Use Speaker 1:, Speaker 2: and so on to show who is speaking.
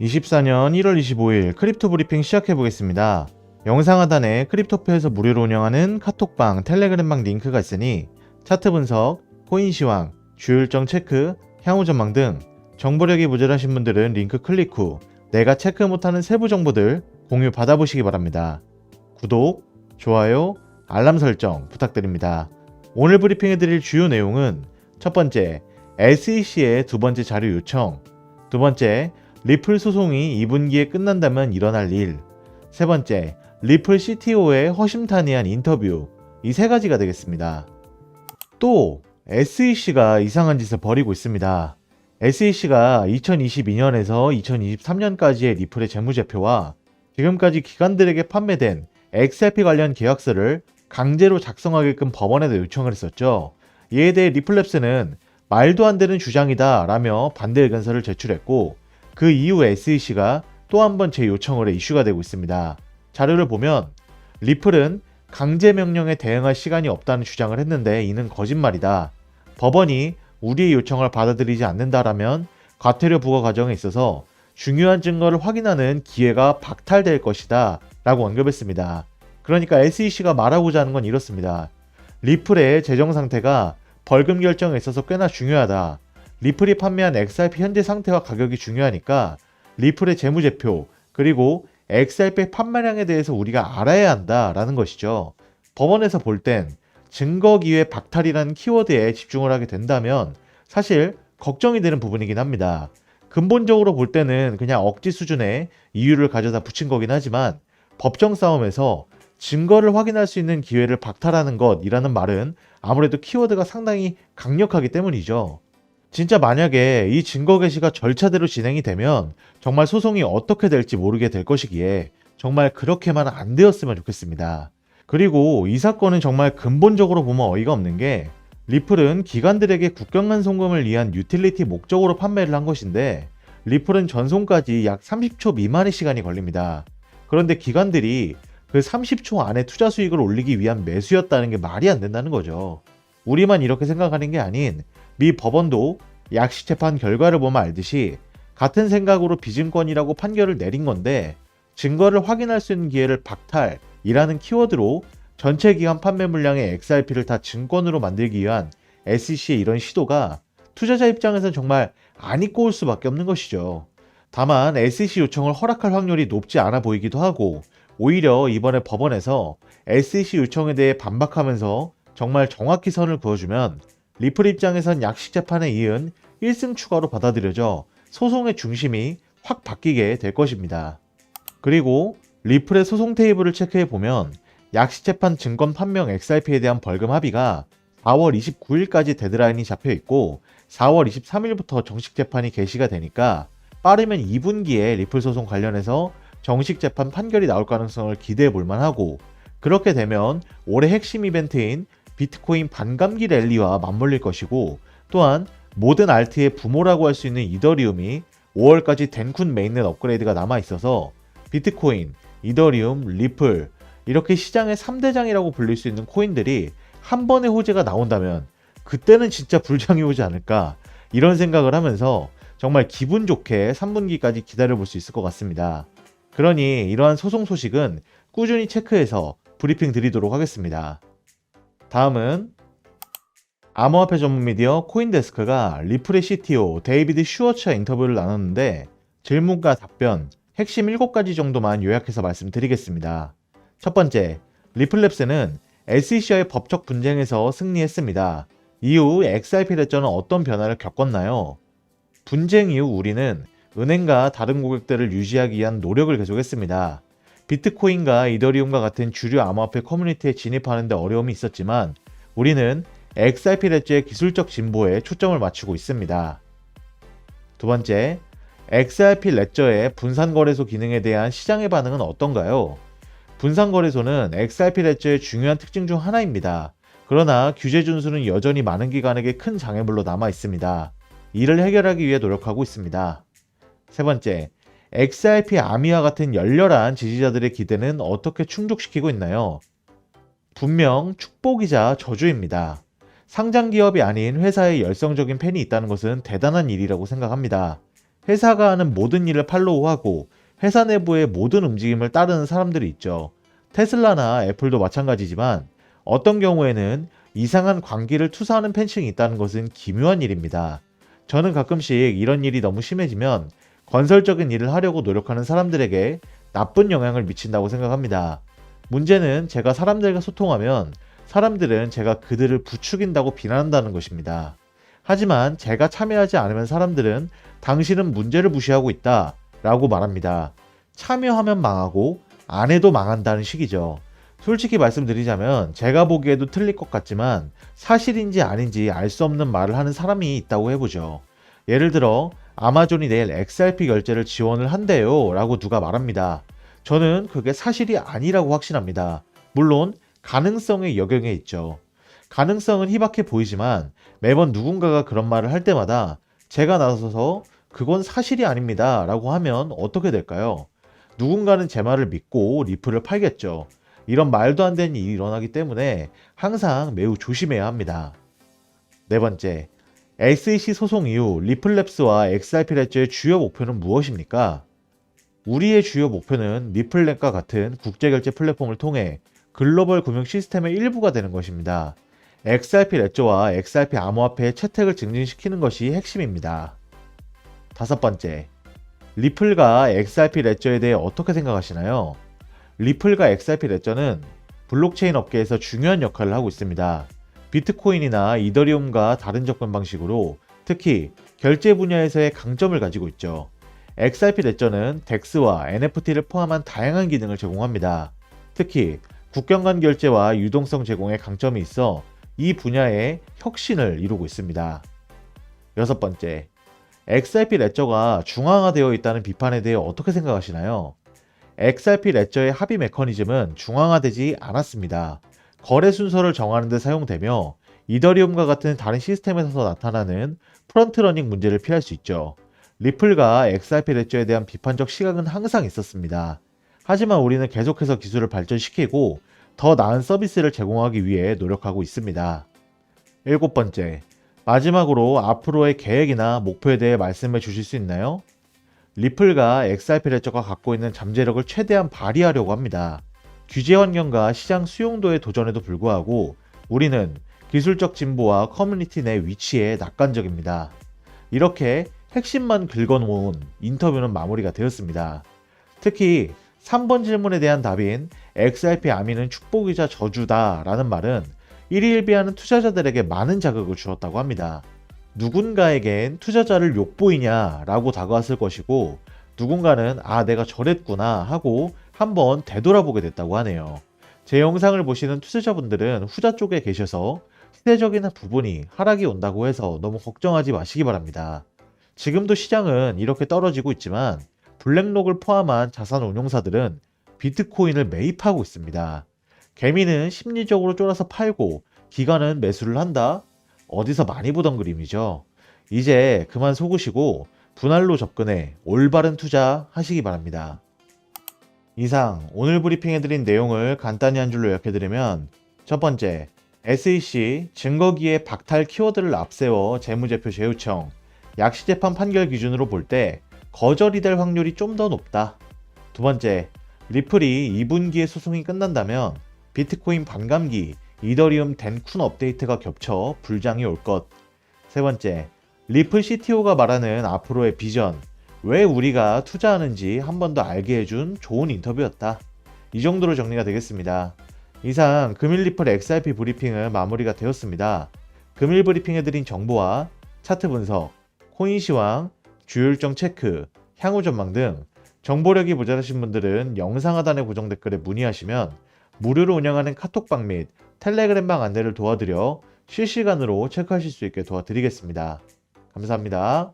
Speaker 1: 24년 1월 25일 크립토 브리핑 시작해 보겠습니다. 영상 하단에 크립토표에서 무료로 운영하는 카톡방, 텔레그램방 링크가 있으니 차트 분석, 코인 시황, 주요 일정 체크, 향후 전망 등 정보력이 모자라신 분들은 링크 클릭 후 내가 체크 못하는 세부 정보들 공유 받아보시기 바랍니다. 구독, 좋아요, 알람 설정 부탁드립니다. 오늘 브리핑해드릴 주요 내용은 첫 번째, SEC의 두 번째 자료 요청, 두 번째, 리플 소송이 2분기에 끝난다면 일어날 일, 세 번째, 리플 CTO의 허심탄회한 인터뷰, 이 세 가지가 되겠습니다. 또, SEC가 이상한 짓을 벌이고 있습니다. SEC가 2022년에서 2023년까지의 리플의 재무제표와 지금까지 기관들에게 판매된 XRP 관련 계약서를 강제로 작성하게끔 법원에다 요청을 했었죠. 이에 대해 리플랩스는 말도 안 되는 주장이다 라며 반대 의견서를 제출했고 그 이후 SEC가 또 한번제 요청을 해 이슈가 되고 있습니다. 자료를 보면 리플은 강제 명령에 대응할 시간이 없다는 주장을 했는데 이는 거짓말이다. 법원이 우리의 요청을 받아들이지 않는다라면 과태료 부과 과정에 있어서 중요한 증거를 확인하는 기회가 박탈될 것이다 라고 언급했습니다. 그러니까 SEC가 말하고자 하는 건 이렇습니다. 리플의 재정 상태가 벌금 결정에 있어서 꽤나 중요하다. 리플이 판매한 XRP 현재 상태와 가격이 중요하니까 리플의 재무제표 그리고 XRP 판매량에 대해서 우리가 알아야 한다라는 것이죠. 법원에서 볼 땐 증거 기회 박탈이라는 키워드에 집중을 하게 된다면 사실 걱정이 되는 부분이긴 합니다. 근본적으로 볼 때는 그냥 억지 수준의 이유를 가져다 붙인 거긴 하지만 법정 싸움에서 증거를 확인할 수 있는 기회를 박탈하는 것이라는 말은 아무래도 키워드가 상당히 강력하기 때문이죠. 진짜 만약에 이 증거 게시가 절차대로 진행이 되면 정말 소송이 어떻게 될지 모르게 될 것이기에 정말 그렇게만 안 되었으면 좋겠습니다. 그리고 이 사건은 정말 근본적으로 보면 어이가 없는 게 리플은 기관들에게 국경간 송금을 위한 유틸리티 목적으로 판매를 한 것인데 리플은 전송까지 약 30초 미만의 시간이 걸립니다. 그런데 기관들이 그 30초 안에 투자 수익을 올리기 위한 매수였다는 게 말이 안 된다는 거죠. 우리만 이렇게 생각하는 게 아닌 미 법원도 약식 재판 결과를 보면 알듯이 같은 생각으로 비증권이라고 판결을 내린 건데 증거를 확인할 수 있는 기회를 박탈이라는 키워드로 전체 기간 판매 물량의 XRP를 다 증권으로 만들기 위한 SEC의 이런 시도가 투자자 입장에서는 정말 안 입고 올 수밖에 없는 것이죠. 다만 SEC 요청을 허락할 확률이 높지 않아 보이기도 하고 오히려 이번에 법원에서 SEC 요청에 대해 반박하면서 정말 정확히 선을 그어주면 리플 입장에선 약식 재판에 이은 1승 추가로 받아들여져 소송의 중심이 확 바뀌게 될 것입니다. 그리고 리플의 소송 테이블을 체크해 보면 약식 재판 증권 판명 XRP에 대한 벌금 합의가 4월 29일까지 데드라인이 잡혀 있고 4월 23일부터 정식 재판이 개시가 되니까 빠르면 2분기에 리플 소송 관련해서 정식 재판 판결이 나올 가능성을 기대해 볼 만 하고 그렇게 되면 올해 핵심 이벤트인 비트코인 반감기 랠리와 맞물릴 것이고 또한 모든 알트의 부모라고 할 수 있는 이더리움이 5월까지 덴쿤 메인넷 업그레이드가 남아 있어서 비트코인, 이더리움, 리플 이렇게 시장의 3대장이라고 불릴 수 있는 코인들이 한 번의 호재가 나온다면 그때는 진짜 불장이 오지 않을까 이런 생각을 하면서 정말 기분 좋게 3분기까지 기다려 볼 수 있을 것 같습니다. 그러니 이러한 소송 소식은 꾸준히 체크해서 브리핑 드리도록 하겠습니다. 다음은 암호화폐 전문 미디어 코인데스크가 리플의 CTO 데이비드 슈어츠와 인터뷰를 나눴는데 질문과 답변, 핵심 7가지 정도만 요약해서 말씀드리겠습니다. 첫 번째, 리플랩스는 SEC와의 법적 분쟁에서 승리했습니다. 이후 XRP 레저는 어떤 변화를 겪었나요? 분쟁 이후 우리는 은행과 다른 고객들을 유지하기 위한 노력을 계속했습니다. 비트코인과 이더리움과 같은 주류 암호화폐 커뮤니티에 진입하는 데 어려움이 있었지만 우리는 XRP 레저의 기술적 진보에 초점을 맞추고 있습니다. 두 번째, XRP 레저의 분산거래소 기능에 대한 시장의 반응은 어떤가요? 분산거래소는 XRP 레저의 중요한 특징 중 하나입니다. 그러나 규제 준수는 여전히 많은 기관에게 큰 장애물로 남아 있습니다. 이를 해결하기 위해 노력하고 있습니다. 세 번째, XRP 아미와 같은 열렬한 지지자들의 기대는 어떻게 충족시키고 있나요? 분명 축복이자 저주입니다. 상장 기업이 아닌 회사에 열성적인 팬이 있다는 것은 대단한 일이라고 생각합니다. 회사가 하는 모든 일을 팔로우하고 회사 내부의 모든 움직임을 따르는 사람들이 있죠. 테슬라나 애플도 마찬가지지만 어떤 경우에는 이상한 광기를 투사하는 팬층이 있다는 것은 기묘한 일입니다. 저는 가끔씩 이런 일이 너무 심해지면 건설적인 일을 하려고 노력하는 사람들에게 나쁜 영향을 미친다고 생각합니다. 문제는 제가 사람들과 소통하면 사람들은 제가 그들을 부추긴다고 비난한다는 것입니다. 하지만 제가 참여하지 않으면 사람들은 당신은 문제를 무시하고 있다 라고 말합니다. 참여하면 망하고 안 해도 망한다는 식이죠. 솔직히 말씀드리자면 제가 보기에도 틀릴 것 같지만 사실인지 아닌지 알 수 없는 말을 하는 사람이 있다고 해보죠. 예를 들어 아마존이 내일 XRP 결제를 지원을 한대요 라고 누가 말합니다. 저는 그게 사실이 아니라고 확신합니다. 물론 가능성의 여경에 있죠. 가능성은 희박해 보이지만 매번 누군가가 그런 말을 할 때마다 제가 나서서 그건 사실이 아닙니다 라고 하면 어떻게 될까요? 누군가는 제 말을 믿고 리플을 팔겠죠. 이런 말도 안 되는 일이 일어나기 때문에 항상 매우 조심해야 합니다. 네 번째, SEC 소송 이후 리플랩스와 XRP 렛저의 주요 목표는 무엇입니까? 우리의 주요 목표는 리플랩과 같은 국제결제 플랫폼을 통해 글로벌 금융 시스템의 일부가 되는 것입니다. XRP 렛저와 XRP 암호화폐의 채택을 증진시키는 것이 핵심입니다. 다섯 번째, 리플과 XRP 렛저에 대해 어떻게 생각하시나요? 리플과 XRP 렛저는 블록체인 업계에서 중요한 역할을 하고 있습니다. 비트코인이나 이더리움과 다른 접근 방식으로 특히 결제 분야에서의 강점을 가지고 있죠. XRP 렛저는 DEX와 NFT를 포함한 다양한 기능을 제공합니다. 특히 국경 간 결제와 유동성 제공에 강점이 있어 이 분야에 혁신을 이루고 있습니다. 여섯 번째, XRP 렛저가 중앙화되어 있다는 비판에 대해 어떻게 생각하시나요? XRP 렛저의 합의 메커니즘은 중앙화되지 않았습니다. 거래 순서를 정하는 데 사용되며 이더리움과 같은 다른 시스템에서 나타나는 프런트러닝 문제를 피할 수 있죠. 리플과 XRP 렛저에 대한 비판적 시각은 항상 있었습니다. 하지만 우리는 계속해서 기술을 발전시키고 더 나은 서비스를 제공하기 위해 노력하고 있습니다. 일곱 번째, 마지막으로 앞으로의 계획이나 목표에 대해 말씀해 주실 수 있나요? 리플과 XRP 렛저가 갖고 있는 잠재력을 최대한 발휘하려고 합니다. 규제 환경과 시장 수용도의 도전에도 불구하고 우리는 기술적 진보와 커뮤니티 내 위치에 낙관적입니다. 이렇게 핵심만 긁어놓은 인터뷰는 마무리가 되었습니다. 특히 3번 질문에 대한 답인 XRP 아미는 축복이자 저주다 라는 말은 일일비하는 투자자들에게 많은 자극을 주었다고 합니다. 누군가에겐 투자자를 욕보이냐 라고 다가왔을 것이고 누군가는 아 내가 저랬구나 하고 한번 되돌아보게 됐다고 하네요. 제 영상을 보시는 투자자분들은 후자 쪽에 계셔서 시대적인 부분이 하락이 온다고 해서 너무 걱정하지 마시기 바랍니다. 지금도 시장은 이렇게 떨어지고 있지만 블랙록을 포함한 자산 운용사들은 비트코인을 매입하고 있습니다. 개미는 심리적으로 쫄아서 팔고 기관은 매수를 한다? 어디서 많이 보던 그림이죠. 이제 그만 속으시고 분할로 접근해 올바른 투자 하시기 바랍니다. 이상 오늘 브리핑해드린 내용을 간단히 한 줄로 요약해드리면 첫 번째, SEC 증거기에 박탈 키워드를 앞세워 재무제표 제휴청, 약시재판 판결 기준으로 볼 때 거절이 될 확률이 좀 더 높다. 두 번째, 리플이 2분기에 소송이 끝난다면 비트코인 반감기, 이더리움 덴쿤 업데이트가 겹쳐 불장이 올 것. 세 번째, 리플 CTO가 말하는 앞으로의 비전, 왜 우리가 투자하는지 한 번 더 알게 해준 좋은 인터뷰였다. 이 정도로 정리가 되겠습니다. 이상 금일 리플 XRP 브리핑은 마무리가 되었습니다. 금일 브리핑 해드린 정보와 차트 분석, 코인 시황, 주요 일정 체크, 향후 전망 등 정보력이 모자라신 분들은 영상 하단의 고정 댓글에 문의하시면 무료로 운영하는 카톡방 및 텔레그램방 안내를 도와드려 실시간으로 체크하실 수 있게 도와드리겠습니다. 감사합니다.